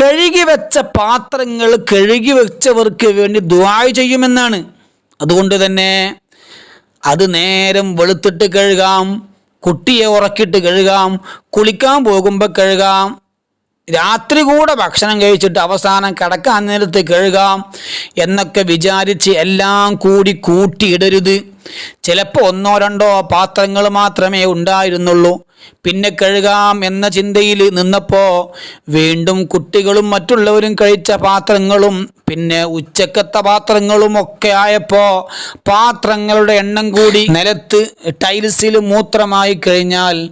കഴുകി വെച്ച പാത്രങ്ങൾ കഴുകി വെച്ചവർക്ക് വേണ്ടി ദുവായ് ചെയ്യുമെന്നാണ്. അതുകൊണ്ട് തന്നെ അത് നേരം വെളുത്തിട്ട് കഴുകാം കുട്ടിയെ ഉറക്കിയിട്ട് കഴുകാം കുളിക്കാൻ പോകുമ്പോൾ കഴുകാം രാത്രി കൂടെ ഭക്ഷണം കഴിച്ചിട്ട് അവസാനം കിടക്കാൻ നേരത്ത് കഴുകാം എന്നൊക്കെ വിചാരിച്ച് എല്ലാം കൂടി കൂട്ടിയിടരുത്. ചിലപ്പോൾ ഒന്നോ രണ്ടോ പാത്രങ്ങൾ മാത്രമേ ഉണ്ടായിരുന്നുള്ളൂ. പിന്നെ കഴുകാം എന്ന ചിന്തയിൽ നിന്നപ്പോൾ വീണ്ടും കുട്ടികളും മറ്റുള്ളവരും കഴിച്ച പാത്രങ്ങളും പിന്നെ ഉച്ചക്കത്തെ പാത്രങ്ങളും ഒക്കെ ആയപ്പോൾ പാത്രങ്ങളുടെ എണ്ണം കൂടി നിലത്ത് ടൈൽസിൽ മൂത്രമായി കഴിഞ്ഞാൽ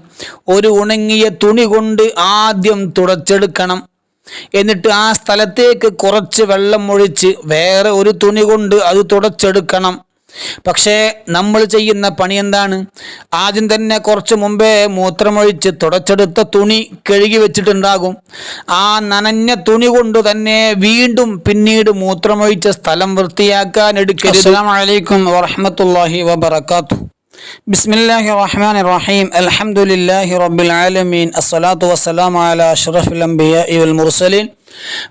ഒരു ഉണങ്ങിയ തുണി കൊണ്ട് ആദ്യം തുടച്ചെടുക്കണം. എന്നിട്ട് ആ സ്ഥലത്തേക്ക് കുറച്ച് വെള്ളം ഒഴിച്ച് വേറെ ഒരു തുണി കൊണ്ട് അത് തുടച്ചെടുക്കണം. പക്ഷേ നമ്മൾ ചെയ്യുന്ന പണി എന്താണ് ആദ്യം തന്നെ കുറച്ച് മുമ്പേ മൂത്രമൊഴിച്ച് തുടച്ചെടുത്ത തുണി കഴുകി വെച്ചിട്ടുണ്ടാകും ആ നനഞ്ഞ തുണി കൊണ്ട് തന്നെ വീണ്ടും പിന്നീട് മൂത്രമൊഴിച്ച സ്ഥലം വൃത്തിയാക്കാൻ എടുക്കരുത് അസ്സലാമു അലൈക്കും വറഹ്മത്തുള്ളാഹി വബറകാതുഹു بسم الله الرحمن الرحيم الحمد لله رب العالمين الصلاة والسلام على أشرف الأنبياء والمرسلين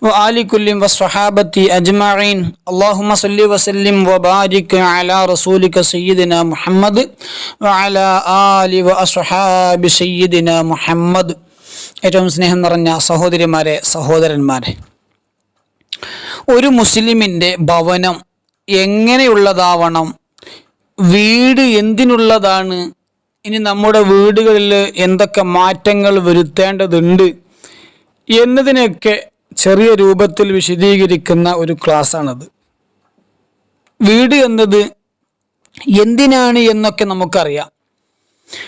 وآل كل والصحابة أجمعين اللهم صل وسلم وبارك على رسولك سيدنا محمد وعلى آل وأصحاب سيدنا محمد ഏറ്റവും സ്നേഹം നിറഞ്ഞ സഹോദരിമാരെ സഹോദരന്മാരെ ഒരു മുസ്ലിമിൻ്റെ ഭവനം എങ്ങനെയുള്ളതാവണം വീട് എന്തിനുള്ളതാണ് ഇനി നമ്മുടെ വീടുകളിൽ എന്തൊക്കെ മാറ്റങ്ങൾ വരുത്തേണ്ടതുണ്ട് എന്നതിനൊക്കെ ചെറിയ രൂപത്തിൽ വിശദീകരിക്കുന്ന ഒരു ക്ലാസ്സാണത്. വീട് എന്നത് എന്തിനാണ് എന്നൊക്കെ നമുക്കറിയാം.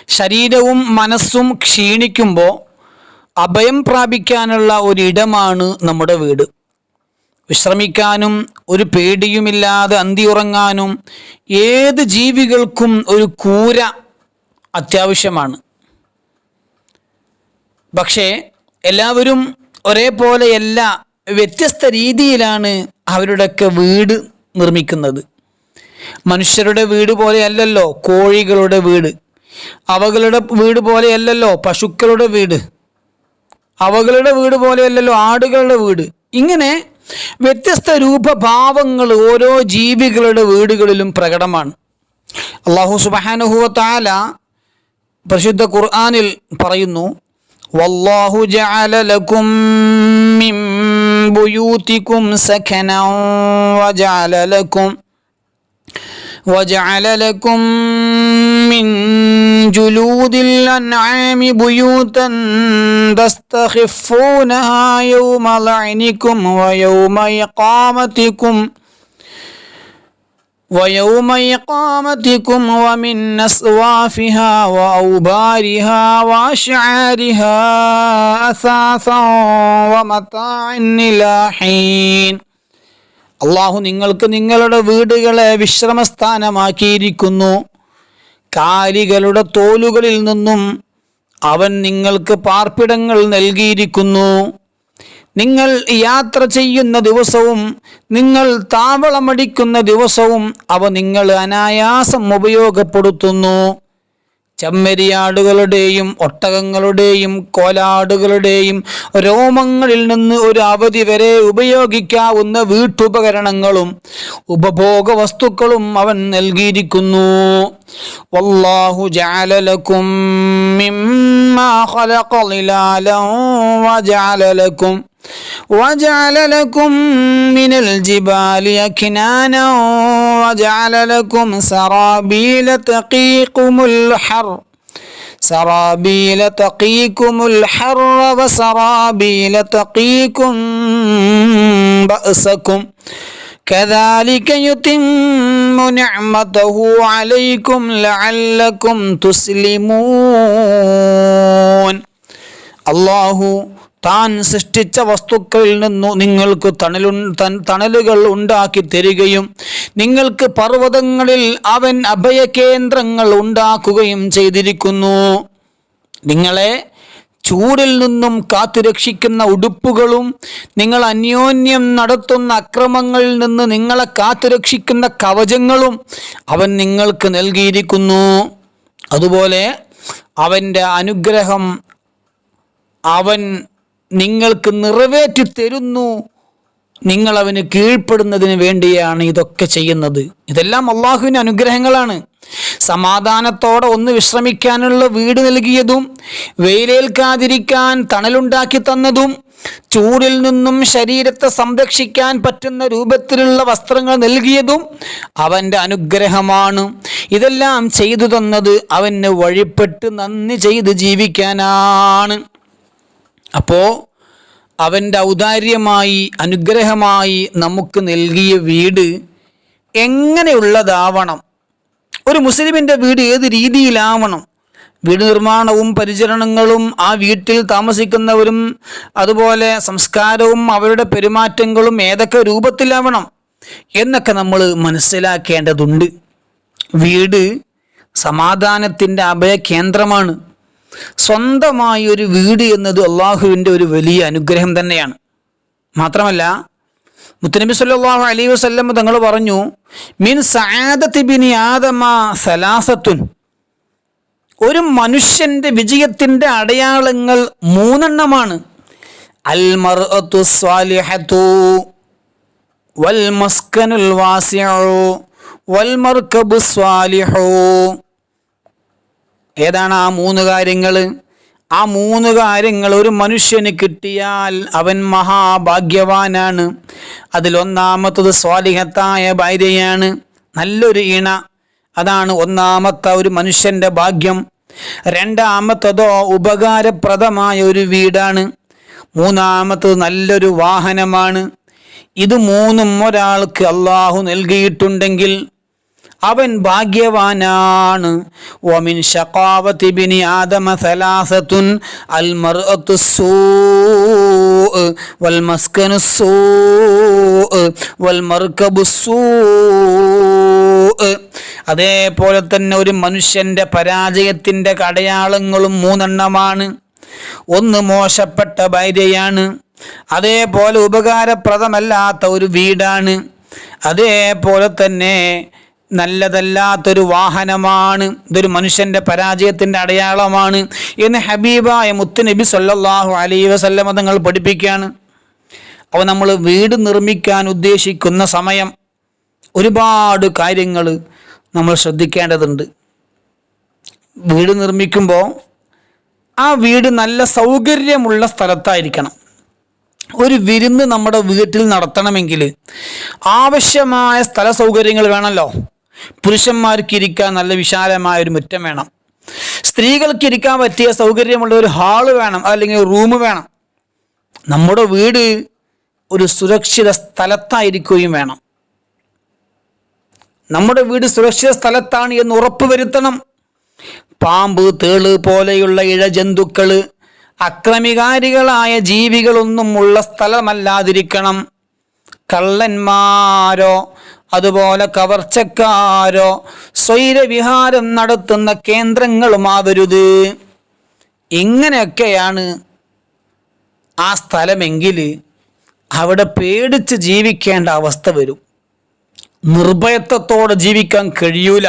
ശരീരവും മനസ്സും ക്ഷീണിക്കുമ്പോൾ അഭയം പ്രാപിക്കാനുള്ള ഒരിടമാണ് നമ്മുടെ വീട്. വിശ്രമിക്കാനും ഒരു പേടിയുമില്ലാതെ അന്തിയുറങ്ങാനും ഏത് ജീവികൾക്കും ഒരു കൂര അത്യാവശ്യമാണ്. പക്ഷേ എല്ലാവരും ഒരേപോലെയല്ല വ്യത്യസ്ത രീതിയിലാണ് അവരുടെയൊക്കെ വീട് നിർമ്മിക്കുന്നത്. മനുഷ്യരുടെ വീട് പോലെയല്ലല്ലോ കോഴികളുടെ വീട്. അവകളുടെ വീട് പോലെയല്ലല്ലോ പശുക്കളുടെ വീട്. അവകളുടെ വീട് പോലെയല്ലല്ലോ ആടുകളുടെ വീട്. ഇങ്ങനെ വ്യത്യസ്ത രൂപഭാവങ്ങൾ ഓരോ ജീവികളുടെ വീടുകളിലും പ്രകടമാണ്. അള്ളാഹു സുബാനുഹുവത്താല പരിശുദ്ധ ഖുർആാനിൽ പറയുന്നു والله جعل لكم من بيوتكم سكنا وجعل لكم وجعل لكم من جلود الأنعام بيوتا تستخفونها يوم لعنكم ويوم إقامتكم ۖ ويوم إقامتكم ومن أصوافها وأوبارها وأشعارها أثاثا ومتاع إلى حين അള്ളാഹു നിങ്ങൾക്ക് നിങ്ങളുടെ വീടുകളെ വിശ്രമസ്ഥാനമാക്കിയിരിക്കുന്നു കാലികളുടെ തോലുകളിൽ നിന്നും അവൻ നിങ്ങൾക്ക് പാർപ്പിടങ്ങൾ നൽകിയിരിക്കുന്നു നിങ്ങൾ യാത്ര ചെയ്യുന്ന ദിവസവും നിങ്ങൾ താവളമടിക്കുന്ന ദിവസവും അവ നിങ്ങൾ അനായാസം ഉപയോഗപ്പെടുത്തുന്നു. ചെമ്മരിയാടുകളുടെയും ഒട്ടകങ്ങളുടെയും കോലാടുകളുടെയും രോമങ്ങളിൽ നിന്ന് ഒരു അവധി വരെ ഉപയോഗിക്കാവുന്ന വീട്ടുപകരണങ്ങളും ഉപഭോഗ വസ്തുക്കളും അവൻ നൽകിയിരിക്കുന്നു. വല്ലാഹു ജഅല ലക്കും മിമ്മാ ഖലഖ وجعل لكم من الجبال أكنانا وجعل لكم سرابيل تقيكم الحر سرابيل تقيكم الحر وسرابيل تقيكم بأسكم. كذلك يتم نعمته عليكم لعلكم تسلمون. الله താൻ സൃഷ്ടിച്ച വസ്തുക്കളിൽ നിന്നു നിങ്ങൾക്ക് തണലു തണലുകൾ ഉണ്ടാക്കി തരികയും നിങ്ങൾക്ക് പർവതങ്ങളിൽ അവൻ അഭയകേന്ദ്രങ്ങൾ ഉണ്ടാക്കുകയും ചെയ്തിരിക്കുന്നു. നിങ്ങളെ ചൂടിൽ നിന്നും കാത്തുരക്ഷിക്കുന്ന ഉടുപ്പുകളും നിങ്ങൾ അന്യോന്യം നടത്തുന്ന അക്രമങ്ങളിൽ നിന്ന് നിങ്ങളെ കാത്തുരക്ഷിക്കുന്ന കവചങ്ങളും അവൻ നിങ്ങൾക്ക് നൽകിയിരിക്കുന്നു. അതുപോലെ അവന്റെ അനുഗ്രഹം അവൻ നിങ്ങൾക്ക് നിറവേറ്റി തരുന്നു. നിങ്ങൾ അവന് കീഴ്പ്പെടുന്നതിന് വേണ്ടിയാണ് ഇതൊക്കെ ചെയ്യുന്നത്. ഇതെല്ലാം അള്ളാഹുവിന്റെ അനുഗ്രഹങ്ങളാണ്. സമാധാനത്തോടെ ഒന്ന് വിശ്രമിക്കാനുള്ള വീട് നൽകിയതും വെയിലേൽക്കാതിരിക്കാൻ തണലുണ്ടാക്കി തന്നതും ചൂടിൽ നിന്നും ശരീരത്തെ സംരക്ഷിക്കാൻ പറ്റുന്ന രൂപത്തിലുള്ള വസ്ത്രങ്ങൾ നൽകിയതും അവന്റെ അനുഗ്രഹമാണ്. ഇതെല്ലാം ചെയ്തു തന്നത് അവന് വഴിപ്പെട്ട് നന്ദി ചെയ്ത് ജീവിക്കാനാണ്. അപ്പോൾ അവന്റെ ഔദാര്യമായി അനുഗ്രഹമായി നമുക്ക് നൽകിയ വീട് എങ്ങനെയുള്ളതാവണം? ഒരു മുസ്ലിമിന്റെ വീട് ഏത് രീതിയിലാവണം? വീട് നിർമ്മാണവും പരിചരണങ്ങളും ആ വീട്ടിൽ താമസിക്കുന്നവരും അതുപോലെ സംസ്കാരവും അവരുടെ പെരുമാറ്റങ്ങളും ഏതൊക്കെ രൂപത്തിലാവണം എന്നൊക്കെ നമ്മൾ മനസ്സിലാക്കേണ്ടതുണ്ട്. വീട് സമാധാനത്തിന്റെ അഭയ കേന്ദ്രമാണ് സ്വന്തമായി ഒരു വീട് എന്നത് അള്ളാഹുവിന്റെ ഒരു വലിയ അനുഗ്രഹം തന്നെയാണ്. മാത്രമല്ല മുത്തനബി സല്ലാഹു അലൈഹി വസല്ലം തങ്ങൾ പറഞ്ഞു മിൻ സആദത്തി ബിനി ആദമ സലാസത്തുൻ. ഒരു മനുഷ്യന്റെ വിജയത്തിന്റെ അടയാളങ്ങൾ മൂന്നെണ്ണമാണ്. അൽ മർഅത്തു സ്വാലിഹത്തു വൽ വൽ സ്വാലിഹു ഏതാണ് ആ മൂന്ന് കാര്യങ്ങൾ ആ മൂന്ന് കാര്യങ്ങൾ ഒരു മനുഷ്യന് കിട്ടിയാൽ അവൻ മഹാഭാഗ്യവാനാണ്. അതിലൊന്നാമത്തത് സ്വാലിഹത്തായ ഭാര്യയാണ്. നല്ലൊരു ഇണ. അതാണ് ഒന്നാമത്തെ ഒരു മനുഷ്യന്റെ ഭാഗ്യം. രണ്ടാമത്തതോ ഉപകാരപ്രദമായ ഒരു വീടാണ്. മൂന്നാമത്തത് നല്ലൊരു വാഹനമാണ്. ഇത് മൂന്നും ഒരാൾക്ക് അള്ളാഹു നൽകിയിട്ടുണ്ടെങ്കിൽ അവൻ ഭാഗ്യവാനാണ്. വമിൻ ഷക്കാവത്തി ബിനി ആദമ സലാസത്തുൻ അൽ സൂ വൽ മസ്കനു സൂ വൽ മർകബു സൂഅ് അതേപോലെ തന്നെ ഒരു മനുഷ്യന്റെ പരാജയത്തിന്റെ കടയാളങ്ങളും മൂന്നെണ്ണമാണ്. ഒന്ന് മോശപ്പെട്ട ഭാര്യയാണ്. അതേപോലെ ഉപകാരപ്രദമല്ലാത്ത ഒരു വീടാണ്. അതേപോലെ തന്നെ നല്ലതല്ലാത്തൊരു വാഹനമാണ് ഇതൊരു മനുഷ്യന്റെ പരാജയത്തിന്റെ അടയാളമാണ് എന്ന് ഹബീബായ മുത്ത് നബി അലൈ വസല്ലമ തങ്ങൾ പഠിപ്പിക്കുകയാണ്. അപ്പോൾ നമ്മൾ വീട് നിർമ്മിക്കാൻ ഉദ്ദേശിക്കുന്ന സമയം ഒരുപാട് കാര്യങ്ങൾ നമ്മൾ ശ്രദ്ധിക്കേണ്ടതുണ്ട്. വീട് നിർമ്മിക്കുമ്പോൾ ആ വീട് നല്ല സൗകര്യമുള്ള സ്ഥലത്തായിരിക്കണം. ഒരു വിരുന്ന് നമ്മുടെ വീട്ടിൽ നടത്തണമെങ്കിൽ ആവശ്യമായ സ്ഥല സൗകര്യങ്ങൾ വേണമല്ലോ. പുരുഷന്മാർക്ക് ഇരിക്കാൻ നല്ല വിശാലമായ ഒരു മുറ്റം വേണം. സ്ത്രീകൾക്ക് ഇരിക്കാൻ പറ്റിയ സൗകര്യമുള്ള ഒരു ഹാൾ വേണം അല്ലെങ്കിൽ റൂം വേണം. നമ്മുടെ വീട് ഒരു സുരക്ഷിത സ്ഥലത്തായിരിക്കുകയും വേണം. നമ്മുടെ വീട് സുരക്ഷിത സ്ഥലത്താണ് എന്ന് ഉറപ്പ് വരുത്തണം. പാമ്പ് തേൾ പോലെയുള്ള ഇഴജന്തുക്കൾ അക്രമികാരികളായ ജീവികളൊന്നും ഉള്ള സ്ഥലമല്ലാതിരിക്കണം. കള്ളന്മാരോ അതുപോലെ കവർച്ചക്കാരോ സ്വൈരവിഹാരം നടത്തുന്ന കേന്ദ്രങ്ങളുമാവരുത് ഇങ്ങനെയൊക്കെയാണ് ആ സ്ഥലമെങ്കിൽ അവിടെ പേടിച്ച് ജീവിക്കേണ്ട അവസ്ഥ വരും. നിർഭയത്വത്തോടെ ജീവിക്കാൻ കഴിയൂല.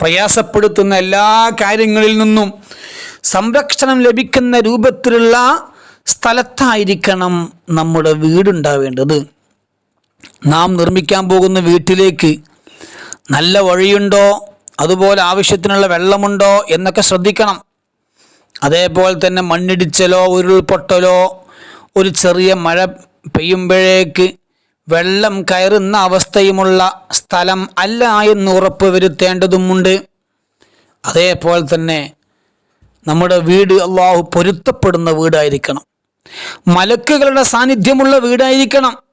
പ്രയാസപ്പെടുത്തുന്ന എല്ലാ കാര്യങ്ങളിൽ നിന്നും സംരക്ഷണം ലഭിക്കുന്ന രൂപത്തിലുള്ള സ്ഥലത്തായിരിക്കണം നമ്മുടെ വീടുണ്ടാവേണ്ടത്. നാം നിർമ്മിക്കാൻ പോകുന്ന വീട്ടിലേക്ക് നല്ല വഴിയുണ്ടോ? അതുപോലെ ആവശ്യത്തിനുള്ള വെള്ളമുണ്ടോ? എന്നൊക്കെ ശ്രദ്ധിക്കണം. അതേപോലെ തന്നെ മണ്ണിടിച്ചലോ ഉരുൾപൊട്ടലോ ഒരു ചെറിയ മഴ പെയ്യുമ്പോഴേക്ക് വെള്ളം കയറുന്ന അവസ്ഥയുമുള്ള സ്ഥലം അല്ല എന്ന് ഉറപ്പ് വരുത്തേണ്ടതുമുണ്ട്. അതേപോലെ തന്നെ നമ്മുടെ വീട് അള്ളാഹു പൊരുത്തപ്പെടുന്ന വീടായിരിക്കണം. മലക്കുകളുടെ സാന്നിധ്യമുള്ള വീടായിരിക്കണം.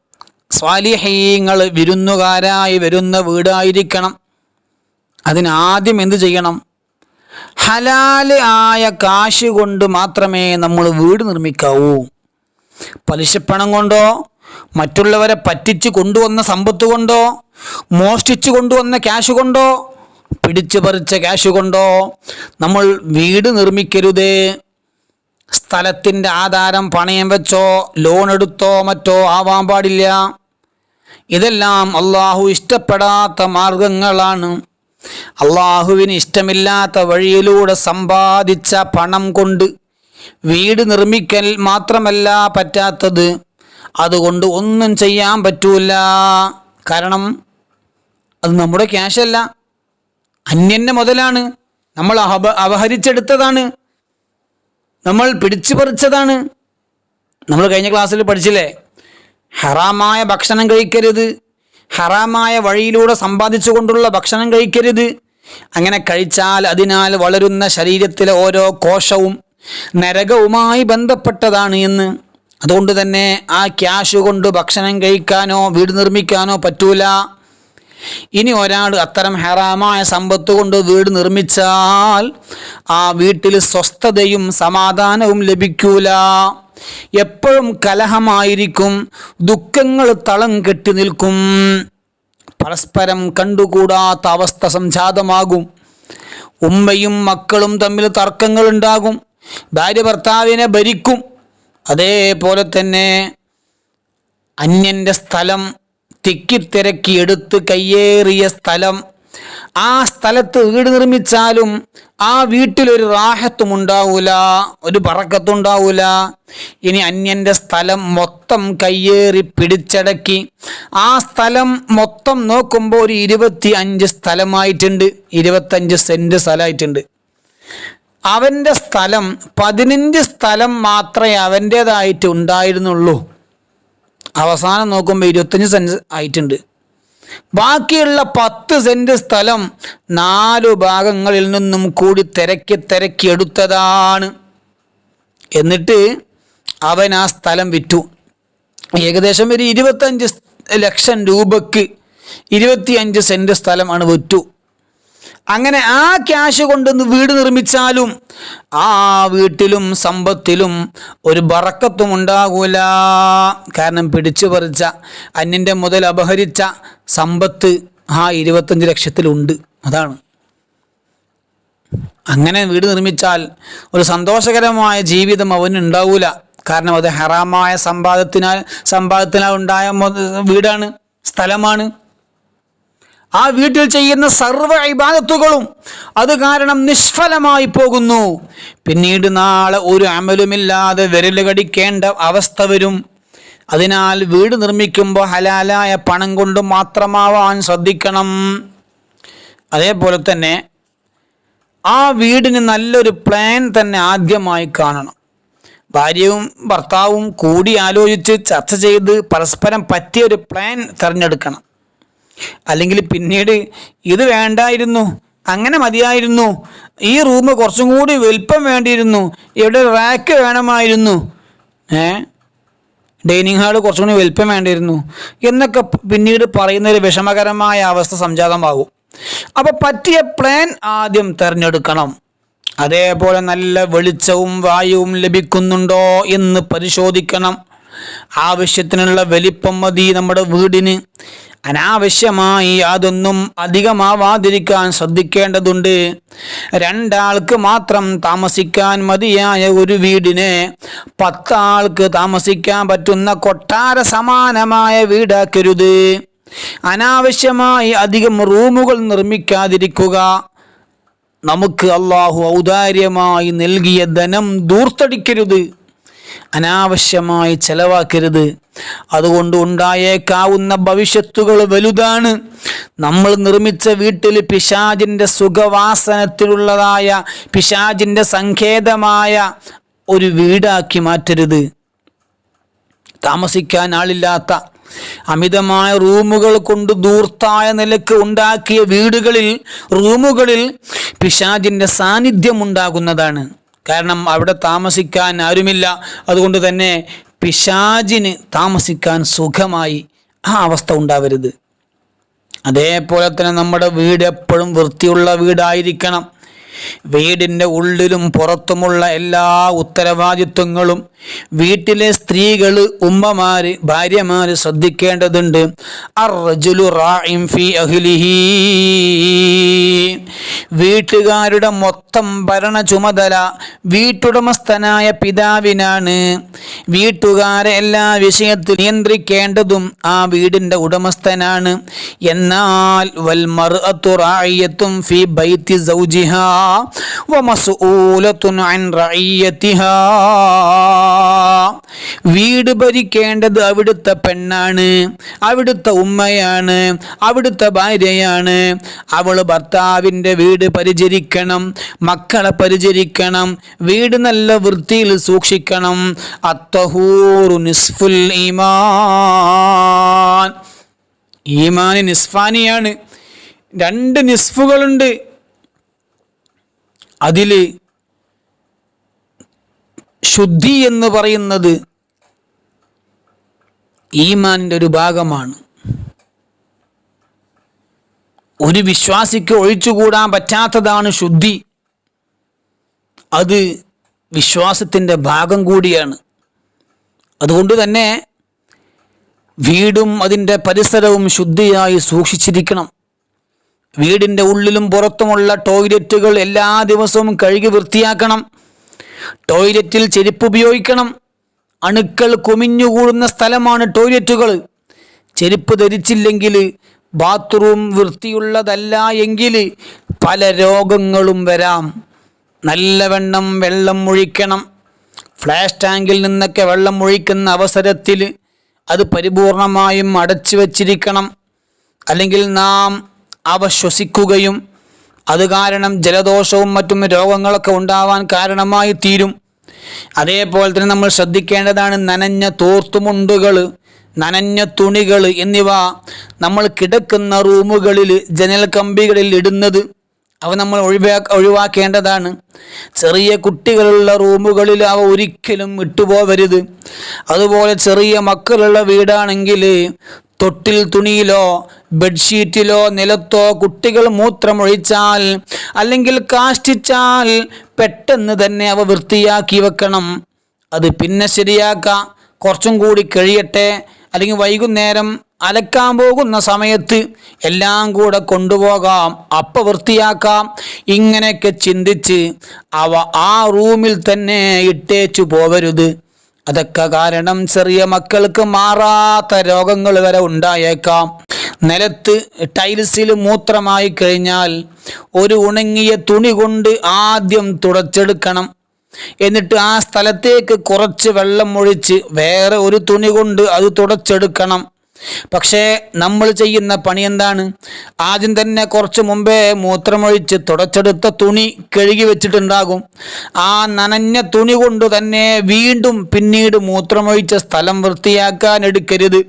സ്വാലിഹീങ്ങൾ വിരുന്നുകാരായി വരുന്ന വീടായിരിക്കണം. അതിനാദ്യം എന്ത് ചെയ്യണം? ഹലാൽ ആയ കാശ് കൊണ്ട് മാത്രമേ നമ്മൾ വീട് നിർമ്മിക്കാവൂ. പലിശപ്പണം കൊണ്ടോ മറ്റുള്ളവരെ പറ്റിച്ച് കൊണ്ടുവന്ന സമ്പത്ത് കൊണ്ടോ മോഷ്ടിച്ചു കൊണ്ടുവന്ന ക്യാഷ് കൊണ്ടോ പിടിച്ചു പറിച്ച ക്യാഷ് കൊണ്ടോ നമ്മൾ വീട് നിർമ്മിക്കരുതേ. സ്ഥലത്തിന്റെ ആധാരം പണയം വെച്ചോ ലോൺ എടുത്തോ മറ്റോ ആവാൻ പാടില്ല. ഇതെല്ലാം അള്ളാഹു ഇഷ്ടപ്പെടാത്ത മാർഗങ്ങളാണ്. അള്ളാഹുവിന് ഇഷ്ടമില്ലാത്ത വഴിയിലൂടെ സമ്പാദിച്ച പണം കൊണ്ട് വീട് നിർമ്മിക്കൽ മാത്രമല്ല പറ്റാത്തത്. അതുകൊണ്ട് ഒന്നും ചെയ്യാൻ പറ്റൂല. കാരണം അത് നമ്മുടെ ക്യാഷല്ല അന്യന്റെ മുതലാണ്. നമ്മൾ അപ അപഹരിച്ചെടുത്തതാണ്. നമ്മൾ പിടിച്ചു പറിച്ചതാണ് നമ്മൾ കഴിഞ്ഞ ക്ലാസ്സിൽ പഠിച്ചില്ലേ? ഹറാമായ ഭക്ഷണം കഴിക്കരുത്. ഹറാമായ വഴിയിലൂടെ സമ്പാദിച്ചുകൊണ്ടുള്ള ഭക്ഷണം കഴിക്കരുത്. അങ്ങനെ കഴിച്ചാൽ അതിനാൽ വളരുന്ന ശരീരത്തിലെ ഓരോ കോശവും നരകവുമായി ബന്ധപ്പെട്ടതാണ് എന്ന്. അതുകൊണ്ട് തന്നെ ആ ക്യാഷ് കൊണ്ട് ഭക്ഷണം കഴിക്കാനോ വീട് നിർമ്മിക്കാനോ പറ്റൂല. ഇനി ഒരാൾ അത്തരം ഹറാമായ സമ്പത്ത് കൊണ്ട് വീട് നിർമ്മിച്ചാൽ ആ വീട്ടിൽ സ്വസ്ഥതയും സമാധാനവും ലഭിക്കൂല. എപ്പോഴും കലഹമായിരിക്കും ദുഃഖങ്ങൾ തളം കെട്ടി നിൽക്കും. പരസ്പരം കണ്ടുകൂടാത്ത അവസ്ഥ സംജാതമാകും. ഉമ്മയും മക്കളും തമ്മിൽ തർക്കങ്ങൾ ഉണ്ടാകും. ഭാര്യ ഭർത്താവിനെ ഭരിക്കും. അതേപോലെ തന്നെ അന്യന്റെ സ്ഥലം തിക്കിത്തിരക്കി എടുത്ത് കയ്യേറിയ സ്ഥലം. ആ സ്ഥലത്ത് വീട് നിർമ്മിച്ചാലും ആ വീട്ടിലൊരു റാഹത്തും ഉണ്ടാവൂല ഒരു പറക്കത്തും ഉണ്ടാവൂല ഇനി അന്യന്റെ സ്ഥലം മൊത്തം കയ്യേറി പിടിച്ചടക്കി. ആ സ്ഥലം മൊത്തം നോക്കുമ്പോൾ ഒരു ഇരുപത്തി അഞ്ച് സ്ഥലമായിട്ടുണ്ട് ഇരുപത്തഞ്ച് സെന്റ് സ്ഥലമായിട്ടുണ്ട്. അവന്റെ സ്ഥലം പതിനഞ്ച് സ്ഥലം മാത്രമേ അവന്റേതായിട്ട് ഉണ്ടായിരുന്നുള്ളൂ. അവസാനം നോക്കുമ്പോൾ ഇരുപത്തഞ്ച് സെന്റ് ആയിട്ടുണ്ട്. ബാക്കിയുള്ള പത്ത് സെന്റ് സ്ഥലം നാലു ഭാഗങ്ങളിൽ നിന്നും കൂടി തിരക്കി തിരക്കി എടുത്തതാണ്. എന്നിട്ട് അവൻ ആ സ്ഥലം വിറ്റു. ഏകദേശം ഒരു ഇരുപത്തഞ്ച് ലക്ഷം രൂപക്ക് ഇരുപത്തിയഞ്ച് സെന്റ് സ്ഥലമാണ് വിറ്റു. അങ്ങനെ ആ ക്യാഷ് കൊണ്ടൊന്ന് വീട് നിർമ്മിച്ചാലും ആ വീട്ടിലും സമ്പത്തിലും ഒരു ബറക്കത്തും ഉണ്ടാകൂല. കാരണം പിടിച്ചു പറിച്ച അന്യന്റെ മുതൽ അപഹരിച്ച സമ്പത്ത് ആ ഇരുപത്തഞ്ച് ലക്ഷത്തിലുണ്ട്. അതാണ്. അങ്ങനെ വീട് നിർമ്മിച്ചാൽ ഒരു സന്തോഷകരമായ ജീവിതം അവന് ഉണ്ടാവൂല. കാരണം അത് ഹറാമായ സമ്പാദത്തിനാൽ സമ്പാദത്തിനാൽ ഉണ്ടായ വീടാണ് സ്ഥലമാണ്. ആ വീട്ടിൽ ചെയ്യുന്ന സർവ ഇബാദത്തുകളും അത് കാരണം നിഷ്ഫലമായി പോകുന്നു. പിന്നീട് നാളെ ഒരു അമലുമില്ലാതെ വിരൽ കടിക്കേണ്ട അവസ്ഥ വരും. അതിനാൽ വീട് നിർമ്മിക്കുമ്പോൾ ഹലാലായ പണം കൊണ്ട് മാത്രമാവാൻ ശ്രദ്ധിക്കണം. അതേപോലെ തന്നെ ആ വീടിന് നല്ലൊരു പ്ലാൻ തന്നെ ആദ്യമായി കാണണം. ഭാര്യയും ഭർത്താവും കൂടി ആലോചിച്ച് ചർച്ച ചെയ്ത് പരസ്പരം പറ്റിയ ഒരു പ്ലാൻ തിരഞ്ഞെടുക്കണം. അല്ലെങ്കിൽ പിന്നീട് ഇത് വേണ്ടായിരുന്നു അങ്ങനെ മതിയായിരുന്നു ഈ റൂം കുറച്ചും കൂടി വലിപ്പം വേണ്ടിയിരുന്നു ഇവിടെ റാക്ക് വേണമായിരുന്നു ഏ? ഡൈനിങ് ഹാൾ കുറച്ചും കൂടി വലിപ്പം വേണ്ടിയിരുന്നു എന്നൊക്കെ പിന്നീട് പറയുന്ന ഒരു വിഷമകരമായ അവസ്ഥ സംജാതമാകും. അപ്പോൾ പറ്റിയ പ്ലാൻ ആദ്യം തിരഞ്ഞെടുക്കണം. അതേപോലെ നല്ല വെളിച്ചവും വായുവും ലഭിക്കുന്നുണ്ടോ എന്ന് പരിശോധിക്കണം. ആവശ്യത്തിനുള്ള വലിപ്പം മതി നമ്മുടെ വീടിന്. അനാവശ്യമായി അതൊന്നും അധികമാവാതിരിക്കാൻ ശ്രദ്ധിക്കേണ്ടതുണ്ട്. രണ്ടാൾക്ക് മാത്രം താമസിക്കാൻ മതിയായ ഒരു വീടിനെ പത്താൾക്ക് താമസിക്കാൻ പറ്റുന്ന കൊട്ടാര സമാനമായ വീടാക്കരുത്. അനാവശ്യമായി അധികം റൂമുകൾ നിർമ്മിക്കാതിരിക്കുക. നമുക്ക് അള്ളാഹു ഔദാര്യമായി നൽകിയ ധനം ദൂർത്തടിക്കരുത്. അനാവശ്യമായി ചെലവാക്കരുത്. അതുകൊണ്ട് ഉണ്ടായേക്കാവുന്ന ഭവിഷ്യത്തുകൾ വലുതാണ്. നമ്മൾ നിർമ്മിച്ച വീട്ടിൽ പിശാജിന്റെ സുഖവാസനത്തിലുള്ളതായ പിശാജിന്റെ സങ്കേതമായ ഒരു വീടാക്കി മാറ്റരുത്. താമസിക്കാൻ ആളില്ലാത്ത അമിതമായ റൂമുകൾ കൊണ്ട് ദൂർത്തായ നിലയ്ക്ക് ഉണ്ടാക്കിയ വീടുകളിൽ റൂമുകളിൽ പിശാജിന്റെ സാന്നിധ്യം ഉണ്ടാകുന്നതാണ്. കാരണം അവിടെ താമസിക്കാൻ ആരുമില്ല. അതുകൊണ്ട് തന്നെ പിശാജിന് താമസിക്കാൻ സുഖമായി ആ അവസ്ഥ ഉണ്ടാവരുത്. അതേപോലെ തന്നെ നമ്മുടെ വീട് എപ്പോഴും വൃത്തിയുള്ള വീടായിരിക്കണം. വീടിന്റെ ഉള്ളിലും പുറത്തുമുള്ള എല്ലാ ഉത്തരവാദിത്വങ്ങളും വീട്ടിലെ സ്ത്രീകൾ ഉമ്മമാര് ഭാര്യമാര് ശ്രദ്ധിക്കേണ്ടതുണ്ട്. വീട്ടുകാരുടെ മൊത്തം ഭരണ ചുമതല വീട്ടുടമസ്ഥനായ പിതാവിനാണ്. വീട്ടുകാരെ എല്ലാ വിഷയത്തിൽ നിയന്ത്രിക്കേണ്ടതും ആ വീടിന്റെ ഉടമസ്ഥനാണ്. എന്നാൽ വൽ മർഅത്തു റായിയത്തും ഫി ബൈത്തി സൗജിഹാ വമസ്ഊലത്തുൻ അൻ റഇയത്തിഹാ വീട് ഭരിക്കേണ്ടത് അവിടുത്തെ പെണ്ണാണ് അവിടുത്തെ ഉമ്മയാണ് അവിടുത്തെ ഭാര്യയാണ്. അവൾ ഭർത്താവിന്റെ വീട് പരിചരിക്കണം മക്കളെ പരിചരിക്കണം വീട് നല്ല വൃത്തിയിൽ സൂക്ഷിക്കണം. അത്തഹൂറു നിസ്ഫുൽ ഈമാൻ. ഈമാൻ നിസ്ഫാനിയാണ്. രണ്ട് നിസ്ഫുകളുണ്ട്. അതിൽ ശുദ്ധി എന്ന് പറയുന്നത് ഈമാനിന്റെ ഒരു ഭാഗമാണ്. ഒരു വിശ്വാസിക്ക് ഒഴിച്ചുകൂടാൻ പറ്റാത്തതാണ് ശുദ്ധി. അത് വിശ്വാസത്തിന്റെ ഭാഗം കൂടിയാണ്. അതുകൊണ്ട് തന്നെ വീടും അതിന്റെ പരിസരവും ശുദ്ധിയായി സൂക്ഷിച്ചിരിക്കണം. വീടിന്റെ ഉള്ളിലും പുറത്തുമുള്ള ടോയ്ലറ്റുകൾ എല്ലാ ദിവസവും കഴുകി വൃത്തിയാക്കണം. ടോയ്ലറ്റിൽ ചെരുപ്പ് ഉപയോഗിക്കണം. അണുക്കൾ കുമിഞ്ഞുകൂടുന്ന സ്ഥലമാണ് ടോയ്ലറ്റുകൾ. ചെരുപ്പ് ധരിച്ചില്ലെങ്കിൽ ബാത്റൂം വൃത്തിയുള്ളതല്ല എങ്കിൽ പല രോഗങ്ങളും വരാം. നല്ലവണ്ണം വെള്ളം ഒഴിക്കണം. ഫ്ലാഷ് ടാങ്കിൽ നിന്നൊക്കെ വെള്ളം ഒഴിക്കുന്ന അവസരത്തിൽ അത് പരിപൂർണമായും അടച്ചു വച്ചിരിക്കണം. അല്ലെങ്കിൽ നാം അവ ശ്വസിക്കുകയും അത് കാരണം ജലദോഷവും മറ്റും രോഗങ്ങളൊക്കെ ഉണ്ടാവാൻ കാരണമായി തീരും. അതേപോലെ തന്നെ നമ്മൾ ശ്രദ്ധിക്കേണ്ടതാണ് നനഞ്ഞ തോർത്തുമുണ്ടുകൾ നനഞ്ഞ തുണികൾ എന്നിവ നമ്മൾ കിടക്കുന്ന റൂമുകളിൽ ജനൽ കമ്പികളിൽ ഇടുന്നത്. അവ നമ്മൾ ഒഴിവാ ഒഴിവാക്കേണ്ടതാണ്. ചെറിയ കുട്ടികളുള്ള റൂമുകളിൽ അവ ഒരിക്കലും ഇട്ടുപോവരുത് അതുപോലെ ചെറിയ മക്കളുള്ള വീടാണെങ്കിൽ തൊട്ടിൽ തുണിയിലോ ബെഡ്ഷീറ്റിലോ നിലത്തോ കുട്ടികൾ മൂത്രമൊഴിച്ചാൽ അല്ലെങ്കിൽ കാഷ്ടിച്ചാൽ പെട്ടെന്ന് തന്നെ അവ വൃത്തിയാക്കി വെക്കണം. അത് പിന്നെ ശരിയാക്കാം. കുറച്ചും കൂടി കഴിയട്ടെ. അല്ലെങ്കിൽ വൈകുന്നേരം അലക്കാൻ പോകുന്ന സമയത്ത് എല്ലാം കൂടെ കൊണ്ടുപോകാം. അപ്പ വൃത്തിയാക്കാം. ഇങ്ങനെയൊക്കെ ചിന്തിച്ച് അവ ആ റൂമിൽ തന്നെ ഇട്ടേച്ചു പോവരുത്. അതൊക്കെ കാരണം ചെറിയ മക്കൾക്ക് മാറാത്ത രോഗങ്ങൾ വരെ ഉണ്ടായേക്കാം. നിലത്ത് ടൈൽസിൽ മൂത്രമായി കഴിഞ്ഞാൽ ഒരു ഉണങ്ങിയ തുണി കൊണ്ട് ആദ്യം തുടച്ചെടുക്കണം. എന്നിട്ട് ആ സ്ഥലത്തേക്ക് കുറച്ച് വെള്ളം ഒഴിച്ച് വേറെ ഒരു തുണി കൊണ്ട് അത് തുടച്ചെടുക്കണം. പക്ഷേ നമ്മൾ ചെയ്യുന്ന പണി എന്താണ്? ആദ്യം തന്നെ കുറച്ച് മുമ്പേ മൂത്രമൊഴിച്ച് തുടച്ചെടുത്ത തുണി കഴുകി വെച്ചിട്ടുണ്ടാകും. ആ നനഞ്ഞ തുണി കൊണ്ട് തന്നെ വീണ്ടും പിന്നീട് മൂത്രമൊഴിച്ച സ്ഥലം വൃത്തിയാക്കാൻ എടുക്കരുത്.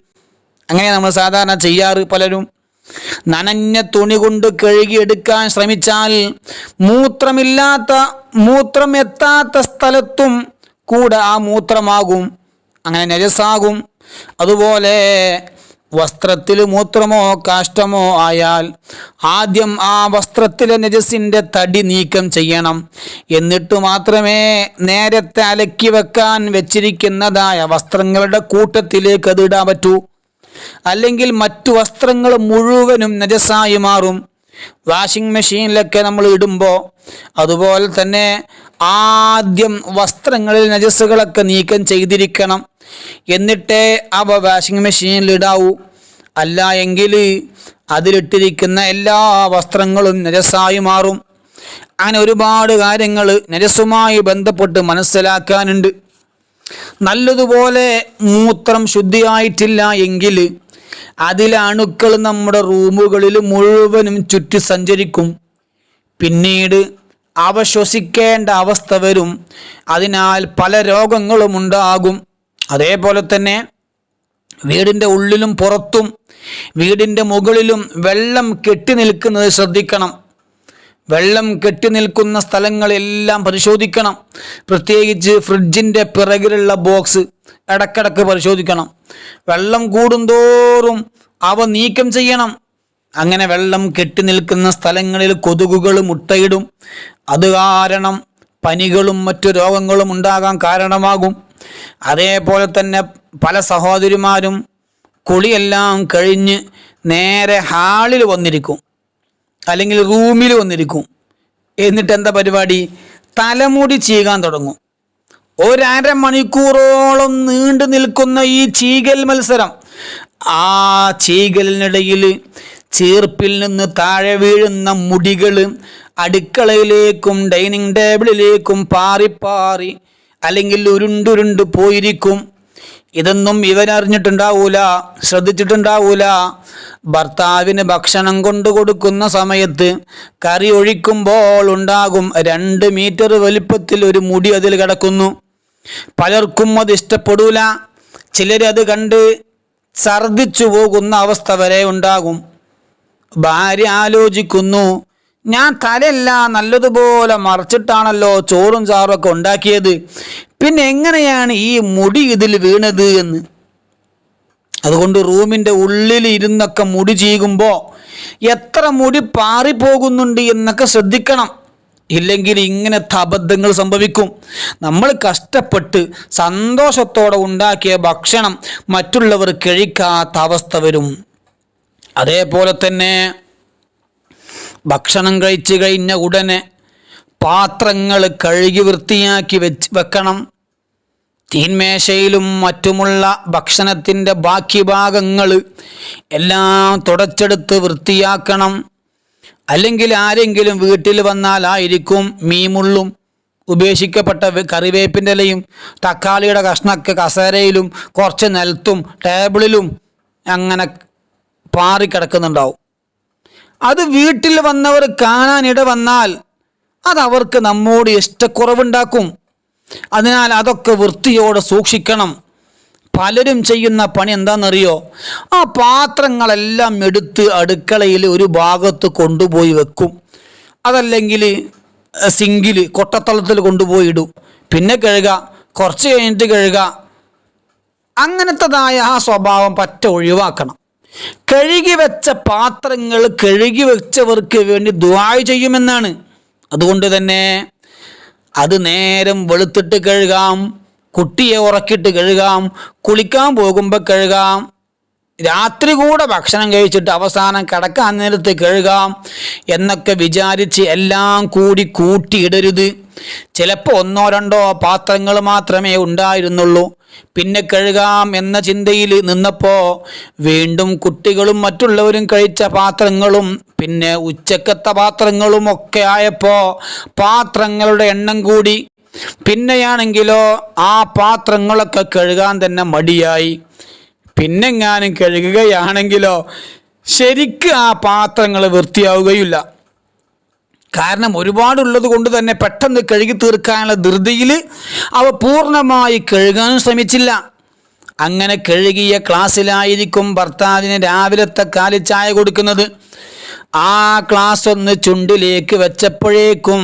അങ്ങനെ നമ്മൾ സാധാരണ ചെയ്യാറ് പലരും. നനഞ്ഞ തുണി കൊണ്ട് കഴുകിയെടുക്കാൻ ശ്രമിച്ചാൽ മൂത്രമില്ലാത്ത മൂത്രം എത്താത്ത സ്ഥലത്തും കൂടെ ആ മൂത്രമാകും. അങ്ങനെ നജസാകും. അതുപോലെ വസ്ത്രത്തിൽ മൂത്രമോ കാഷ്ടമോ ആയാൽ ആദ്യം ആ വസ്ത്രത്തിലെ നജസിന്റെ തടി നീക്കം ചെയ്യണം. എന്നിട്ട് മാത്രമേ നേരത്തെ അലക്കി വെക്കാൻ വെച്ചിരിക്കുന്നതായ വസ്ത്രങ്ങളുടെ കൂട്ടത്തിലേക്ക് അത് ഇടാൻ പറ്റൂ. അല്ലെങ്കിൽ മറ്റു വസ്ത്രങ്ങൾ മുഴുവനും നജസായി മാറും. വാഷിംഗ് മെഷീനിലൊക്കെ നമ്മൾ ഇടുമ്പോൾ അതുപോലെ തന്നെ ആദ്യം വസ്ത്രങ്ങളിൽ നജസ്സുകളൊക്കെ നീക്കം ചെയ്തിരിക്കണം. എന്നിട്ടേ അവ വാഷിംഗ് മെഷീനിൽ ഇടാവൂ. അല്ല എങ്കിൽ അതിലിട്ടിരിക്കുന്ന എല്ലാ വസ്ത്രങ്ങളും നജസ്സായി മാറും. അങ്ങനെ ഒരുപാട് കാര്യങ്ങൾ നജസ്സുമായി ബന്ധപ്പെട്ട് മനസ്സിലാക്കാനുണ്ട്. നല്ലതുപോലെ മൂത്രം ശുദ്ധിയായിട്ടില്ല എങ്കിൽ അതിലെ അണുക്കൾ നമ്മുടെ റൂമുകളിൽ മുഴുവനും ചുറ്റി സഞ്ചരിക്കും. പിന്നീട് അവ ശ്വസിക്കേണ്ട അവസ്ഥ വരും. അതിനാൽ പല രോഗങ്ങളും ഉണ്ടാകും. അതേപോലെ തന്നെ വീടിന്റെ ഉള്ളിലും പുറത്തും വീടിന്റെ മുകളിലും വെള്ളം കെട്ടി നിൽക്കുന്നത് ശ്രദ്ധിക്കണം. വെള്ളം കെട്ടി നിൽക്കുന്ന സ്ഥലങ്ങളെല്ലാം പരിശോധിക്കണം. പ്രത്യേകിച്ച് ഫ്രിഡ്ജിന്റെ പിറകിലുള്ള ബോക്സ് ഇടക്കിടക്ക് പരിശോധിക്കണം. വെള്ളം കൂടുന്തോറും അവ നീക്കം ചെയ്യണം. അങ്ങനെ വെള്ളം കെട്ടി നിൽക്കുന്ന സ്ഥലങ്ങളിൽ കൊതുകുകൾ മുട്ടയിടും. അത് കാരണം പനികളും മറ്റു രോഗങ്ങളും ഉണ്ടാകാൻ കാരണമാകും. അതേപോലെ തന്നെ പല സഹോദരിമാരും കുളിയെല്ലാം കഴിഞ്ഞ് നേരെ ഹാളിൽ വന്നിരിക്കും. അല്ലെങ്കിൽ റൂമിൽ വന്നിരിക്കും. എന്നിട്ട് എന്താ പരിപാടി? തലമുടി ചീകാൻ തുടങ്ങും. ഒരര മണിക്കൂറോളം നീണ്ടു നിൽക്കുന്ന ഈ ചീകൽ മത്സരം. ആ ചീകലിനിടയിൽ ചീർപ്പിൽ നിന്ന് താഴെ വീഴുന്ന മുടികൾ അടുക്കളയിലേക്കും ഡൈനിങ് ടേബിളിലേക്കും പാറി പാറി അല്ലെങ്കിൽ ഉരുണ്ടുരുണ്ട് പോയിരിക്കും. ഇതൊന്നും ഇവരറിഞ്ഞിട്ടുണ്ടാവൂല ശ്രദ്ധിച്ചിട്ടുണ്ടാവൂല. ഭർത്താവിന് ഭക്ഷണം കൊണ്ടു കൊടുക്കുന്ന സമയത്ത് കറി ഒഴിക്കുമ്പോൾ ഉണ്ടാകും രണ്ട് മീറ്റർ വലിപ്പത്തിൽ ഒരു മുടി അതിൽ കിടക്കുന്നു. പലർക്കും അത് ഇഷ്ടപ്പെടൂല. ചിലരത് കണ്ട് ഛർദിച്ചു പോകുന്ന അവസ്ഥ വരെ ഉണ്ടാകും. ഭാര്യ ആലോചിക്കുന്നു ഞാൻ തലയല്ല നല്ലതുപോലെ മറച്ചിട്ടാണല്ലോ ചോറും ചാറും ഒക്കെ ഉണ്ടാക്കിയത്. പിന്നെ എങ്ങനെയാണ് ഈ മുടി ഇതിൽ വീണത് എന്ന്? അതുകൊണ്ട് റൂമിന്റെ ഉള്ളിൽ ഇരുന്നൊക്കെ മുടി ചീകുമ്പോൾ എത്ര മുടി പാറിപ്പോകുന്നുണ്ട് എന്നൊക്കെ ശ്രദ്ധിക്കണം. ഇല്ലെങ്കിൽ ഇങ്ങനത്തെ അബദ്ധങ്ങൾ സംഭവിക്കും. നമ്മൾ കഷ്ടപ്പെട്ട് സന്തോഷത്തോടെ ഉണ്ടാക്കിയ ഭക്ഷണം മറ്റുള്ളവർ കഴിക്കാത്ത അവസ്ഥ വരും. അതേപോലെ തന്നെ ഭക്ഷണം കഴിച്ചു കഴിഞ്ഞ ഉടനെ പാത്രങ്ങൾ കഴുകി വൃത്തിയാക്കി വെച്ച് വെക്കണം. തീന്മേശയിലും മറ്റുമുള്ള ഭക്ഷണത്തിന്റെ ബാക്കി ഭാഗങ്ങൾ എല്ലാം തുടച്ചെടുത്ത് വൃത്തിയാക്കണം. അല്ലെങ്കിൽ ആരെങ്കിലും വീട്ടിൽ വന്നാൽ ആയിരിക്കും മീമുള്ളും ഉപേക്ഷിക്കപ്പെട്ട കറിവേപ്പിന്റെ ഇലയും തക്കാളിയുടെ കഷ്ണമൊക്കെ കസേരയിലും കുറച്ച് നിലത്തും ടേബിളിലും അങ്ങനെ പാറിക്കിടക്കുന്നുണ്ടാവും അത് വീട്ടിൽ വന്നവർ കാണാനിട വന്നാൽ അത് അവർക്ക് നമ്മോട് ഇഷ്ടക്കുറവുണ്ടാക്കും. അതിനാൽ അതൊക്കെ വൃത്തിയോടെ സൂക്ഷിക്കണം. പലരും ചെയ്യുന്ന പണി എന്താണെന്നറിയോ? ആ പാത്രങ്ങളെല്ലാം എടുത്ത് അടുക്കളയിൽ ഒരു ഭാഗത്ത് കൊണ്ടുപോയി വെക്കും. അതല്ലെങ്കിൽ സിങ്കിൽ കൊട്ടത്തളത്തിൽ കൊണ്ടുപോയി ഇടും. പിന്നെ കഴുകുക കുറച്ച് കഴിഞ്ഞിട്ട് കഴുകുക അങ്ങനത്തതായ ആ സ്വഭാവം പറ്റ ഒഴിവാക്കണം. കഴുകി വെച്ച പാത്രങ്ങൾ കഴുകി വെച്ചവർക്ക് വേണ്ടി ദുവായ് ചെയ്യുമെന്നാണ്. അതുകൊണ്ട് തന്നെ അത് നേരം വെളുത്തിട്ട് കഴുകാം കുട്ടിയെ ഉറക്കിയിട്ട് കഴുകാം കുളിക്കാൻ പോകുമ്പോൾ കഴുകാം രാത്രി കൂടെ ഭക്ഷണം കഴിച്ചിട്ട് അവസാനം കിടക്കാൻ നേരത്ത് കഴുകാം എന്നൊക്കെ വിചാരിച്ച് എല്ലാം കൂടി കൂട്ടിയിടരുത്. ചിലപ്പോൾ ഒന്നോ രണ്ടോ പാത്രങ്ങൾ മാത്രമേ ഉണ്ടായിരുന്നുള്ളൂ. പിന്നെ കഴുകാം എന്ന ചിന്തയിൽ നിന്നപ്പോൾ വീണ്ടും കുട്ടികളും മറ്റുള്ളവരും കഴിച്ച പാത്രങ്ങളും പിന്നെ ഉച്ചക്കത്തെ പാത്രങ്ങളും ഒക്കെ ആയപ്പോൾ പാത്രങ്ങളുടെ എണ്ണം കൂടി. പിന്നെയാണെങ്കിലോ ആ പാത്രങ്ങളൊക്കെ കഴുകാൻ തന്നെ മടിയായി. പിന്നെങ്ങാനും കഴുകുകയാണെങ്കിലോ ശരിക്ക് ആ പാത്രങ്ങൾ വൃത്തിയാവുകയില്ല. കാരണം ഒരുപാടുള്ളത് കൊണ്ട് തന്നെ പെട്ടെന്ന് കഴുകി തീർക്കാനുള്ള ധൃതിയിൽ അവ പൂർണമായി കഴുകാനും ശ്രമിച്ചില്ല. അങ്ങനെ കഴുകിയ ക്ലാസ്സിലായിരിക്കും ഭർത്താവിന് രാവിലത്തെ ചായ കൊടുക്കുന്നത്. ആ ക്ലാസ് ഒന്ന് ചുണ്ടിലേക്ക് വെച്ചപ്പോഴേക്കും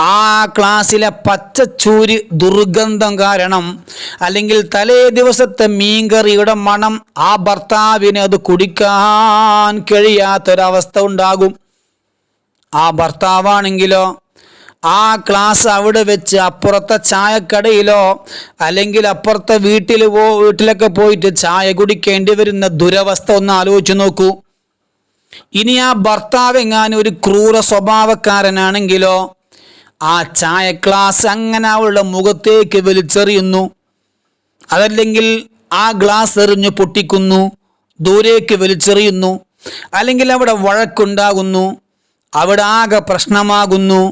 ആ ക്ലാസ്സിലെ പച്ചച്ചൂര് ദുർഗന്ധം കാരണം അല്ലെങ്കിൽ തലേ ദിവസത്തെ മീൻകറിയുടെ മണം ആ ഭർത്താവിന് അത് കുടിക്കാൻ കഴിയാത്തൊരവസ്ഥ ഉണ്ടാകും. ആ ഭർത്താവാണെങ്കിലോ ആ ക്ലാസ് അവിടെ വെച്ച് അപ്പുറത്തെ ചായക്കടയിലോ അല്ലെങ്കിൽ അപ്പുറത്തെ വീട്ടിൽ പോ വീട്ടിലൊക്കെ പോയിട്ട് ചായ കുടിക്കേണ്ടി വരുന്ന ദുരവസ്ഥ ഒന്ന് ആലോചിച്ച് നോക്കൂ. ഇനി ആ ഭർത്താവ് എങ്ങാനും ഒരു ക്രൂര സ്വഭാവക്കാരനാണെങ്കിലോ ആ ചായ ക്ലാസ് അങ്ങനെ അവളുടെ മുഖത്തേക്ക് വലിച്ചെറിയുന്നു. അതല്ലെങ്കിൽ ആ ഗ്ലാസ് എറിഞ്ഞു പൊട്ടിക്കുന്നു ദൂരേക്ക് വലിച്ചെറിയുന്നു അല്ലെങ്കിൽ അവിടെ വഴക്കുണ്ടാകുന്നു. അവിടെ ആകെ പ്രശ്നമാകുന്നു.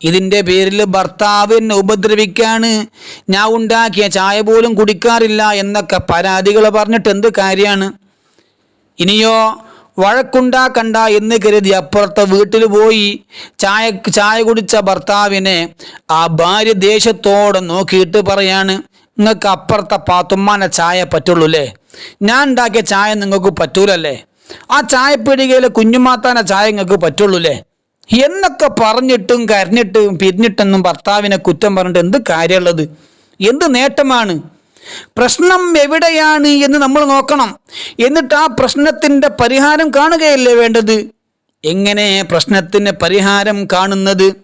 ഇതിന്റെ പേരിൽ ഭർത്താവ് എന്നെ ഉപദ്രവിക്കാണ്. ഞാൻ ഉണ്ടാക്കിയ ചായ പോലും കുടിക്കാറില്ല എന്നൊക്കെ പരാതികൾ പറഞ്ഞിട്ട് എന്ത് കാര്യമാണ്? ഇനിയോ വഴക്കുണ്ടാക്കണ്ട എന്ന് കരുതി അപ്പുറത്തെ വീട്ടിൽ പോയി ചായ ചായ കുടിച്ച ഭർത്താവിനെ ആ ഭാര്യ ദേഷ്യത്തോടെ നോക്കിയിട്ട് പറയാണ് നിങ്ങൾക്ക് അപ്പുറത്തെ പാത്തുമ്മാനെ ചായ പറ്റുള്ളൂ അല്ലേ ഞാൻ ഉണ്ടാക്കിയ ചായ നിങ്ങൾക്ക് പറ്റൂലല്ലേ? ആ ചായപ്പീടികയിലെ കുഞ്ഞുമാത്താനെ ചായ നിങ്ങൾക്ക് പറ്റുള്ളൂ അല്ലേ എന്നൊക്കെ പറഞ്ഞിട്ടും കരഞ്ഞിട്ടും പിരിഞ്ഞിട്ടെന്നും ഭർത്താവിനെ കുറ്റം പറഞ്ഞിട്ട് എന്ത് കാര്യമുള്ളത്? എന്ത് നേട്ടമാണ്? പ്രശ്നം എവിടെയാണ് എന്ന് നമ്മൾ നോക്കണം. എന്നിട്ട് ആ പ്രശ്നത്തിന്റെ പരിഹാരം കാണുകയല്ലേ വേണ്ടത്? എങ്ങനെ പ്രശ്നത്തിന് പരിഹാരം കാണുന്നത്?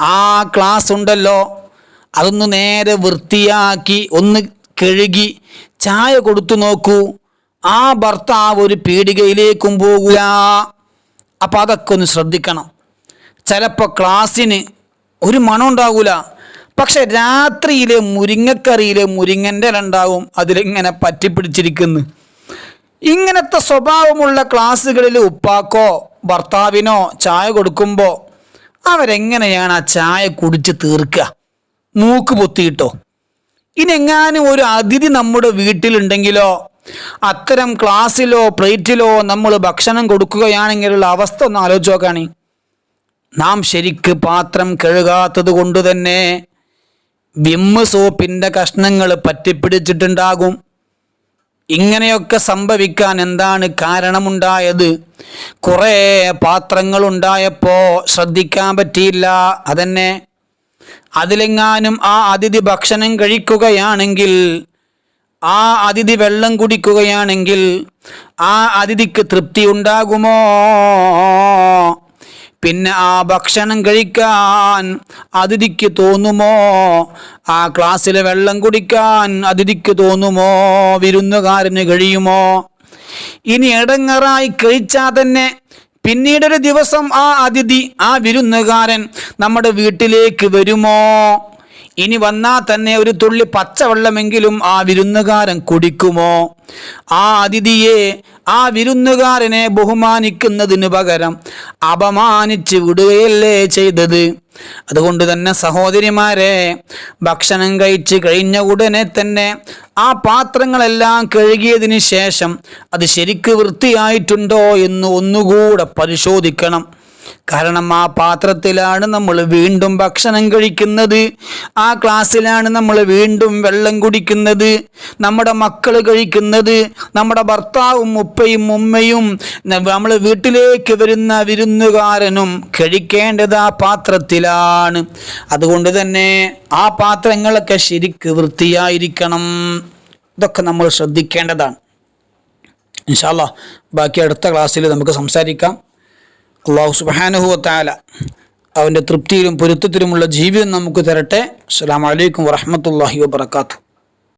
ആ ക്ലാസ് ഉണ്ടല്ലോ. അതൊന്ന് നേരെ വൃത്തിയാക്കി ഒന്ന് കഴുകി ചായ കൊടുത്തു നോക്കൂ. ആ ഭർത്താവ് ഒരു പീടികയിലേക്കും പോകില്ല അപ്പം അതൊക്കെ ഒന്ന് ശ്രദ്ധിക്കണം. ചിലപ്പോൾ ക്ലാസ്സിന് ഒരു മണം ഉണ്ടാകൂല. പക്ഷെ രാത്രിയിലെ മുരിങ്ങക്കറിയിലെ മുരിങ്ങന്റെ ഇല ഉണ്ടാവും അതിലിങ്ങനെ പറ്റിപ്പിടിച്ചിരിക്കുന്നു? ഇങ്ങനത്തെ സ്വഭാവമുള്ള ക്ലാസ്സുകളിൽ ഉപ്പാക്കോ ഭർത്താവിനോ ചായ കൊടുക്കുമ്പോൾ അവരെങ്ങനെയാണ് ആ ചായ കുടിച്ച് തീർക്കുക? മൂക്ക് പൊത്തിയിട്ടോ? ഇനി എങ്ങാനും ഒരു അതിഥി നമ്മുടെ വീട്ടിലുണ്ടെങ്കിലോ അത്തരം ക്ലാസ്സിലോ പ്ലേറ്റിലോ നമ്മൾ ഭക്ഷണം കൊടുക്കുകയാണെങ്കിലുള്ള അവസ്ഥ ഒന്ന് ആലോചിച്ച് നാം ശരിക്ക് പാത്രം കഴുകാത്തത് കൊണ്ട് തന്നെ വിമ്മ് സോപ്പിന്റെ കഷ്ണങ്ങൾ പറ്റിപ്പിടിച്ചിട്ടുണ്ടാകും. ഇങ്ങനെയൊക്കെ സംഭവിക്കാൻ എന്താണ് കാരണമുണ്ടായത്? കുറേ പാത്രങ്ങളുണ്ടായപ്പോൾ ശ്രദ്ധിക്കാൻ പറ്റിയില്ല. അതന്നെ. അതിലെങ്ങാനും ആ അതിഥി ഭക്ഷണം കഴിക്കുകയാണെങ്കിൽ ആ അതിഥി വെള്ളം കുടിക്കുകയാണെങ്കിൽ ആ അതിഥിക്ക് തൃപ്തി ഉണ്ടാകുമോ? പിന്നെ ആ ഭക്ഷണം കഴിക്കാൻ അതിഥിക്ക് തോന്നുമോ? ആ ക്ലാസ്സിലെ വെള്ളം കുടിക്കാൻ അതിഥിക്ക് തോന്നുമോ? വിരുന്നുകാരന് കഴിയുമോ? ഇനി ഇടങ്ങറായി കഴിച്ചാൽ തന്നെ പിന്നീടൊരു ദിവസം ആ അതിഥി ആ വിരുന്നുകാരൻ നമ്മുടെ വീട്ടിലേക്ക് വരുമോ? ഇനി വന്നാൽ തന്നെ ഒരു തുള്ളി പച്ചവെള്ളമെങ്കിലും ആ വിരുന്നുകാരൻ കുടിക്കുമോ? ആ അതിഥിയെ ആ വിരുന്നുകാരനെ ബഹുമാനിക്കുന്നതിന് പകരം അപമാനിച്ച് വിടുകയല്ലേ ചെയ്തത്? അതുകൊണ്ട് തന്നെ സഹോദരിമാരെ ഭക്ഷണം കഴിച്ച് കഴിഞ്ഞ ഉടനെ തന്നെ ആ പാത്രങ്ങളെല്ലാം കഴുകിയതിന് ശേഷം അത് ശരിക്ക് വൃത്തിയായിട്ടുണ്ടോ എന്ന് ഒന്നുകൂടെ പരിശോധിക്കണം. കാരണം ആ പാത്രത്തിലാണ് നമ്മൾ വീണ്ടും ഭക്ഷണം കഴിക്കുന്നത്. ആ ക്ലാസ്സിലാണ് നമ്മൾ വീണ്ടും വെള്ളം കുടിക്കുന്നത്. നമ്മുടെ മക്കൾ കഴിക്കുന്നത്. നമ്മുടെ ഭർത്താവും ഉപ്പയും ഉമ്മയും നമ്മൾ വീട്ടിലേക്ക് വരുന്ന വിരുന്നുകാരനും കഴിക്കേണ്ടത് ആ പാത്രത്തിലാണ്. അതുകൊണ്ട് തന്നെ ആ പാത്രങ്ങളൊക്കെ ശരിക്ക് വൃത്തിയായിരിക്കണം. ഇതൊക്കെ നമ്മൾ ശ്രദ്ധിക്കേണ്ടതാണ്. ഇൻഷാല്ല ബാക്കി അടുത്ത ക്ലാസ്സിൽ നമുക്ക് സംസാരിക്കാം. അള്ളാഹു സുബാനുഹുവത്താല അവന്റെ തൃപ്തിയിലും പൊരുത്തത്തിലുമുള്ള ജീവിതം നമുക്ക് തരട്ടെ. അസ്സാം വലൈക്കും വറഹമത്തല്ലാഹി വാബർക്കാത്തു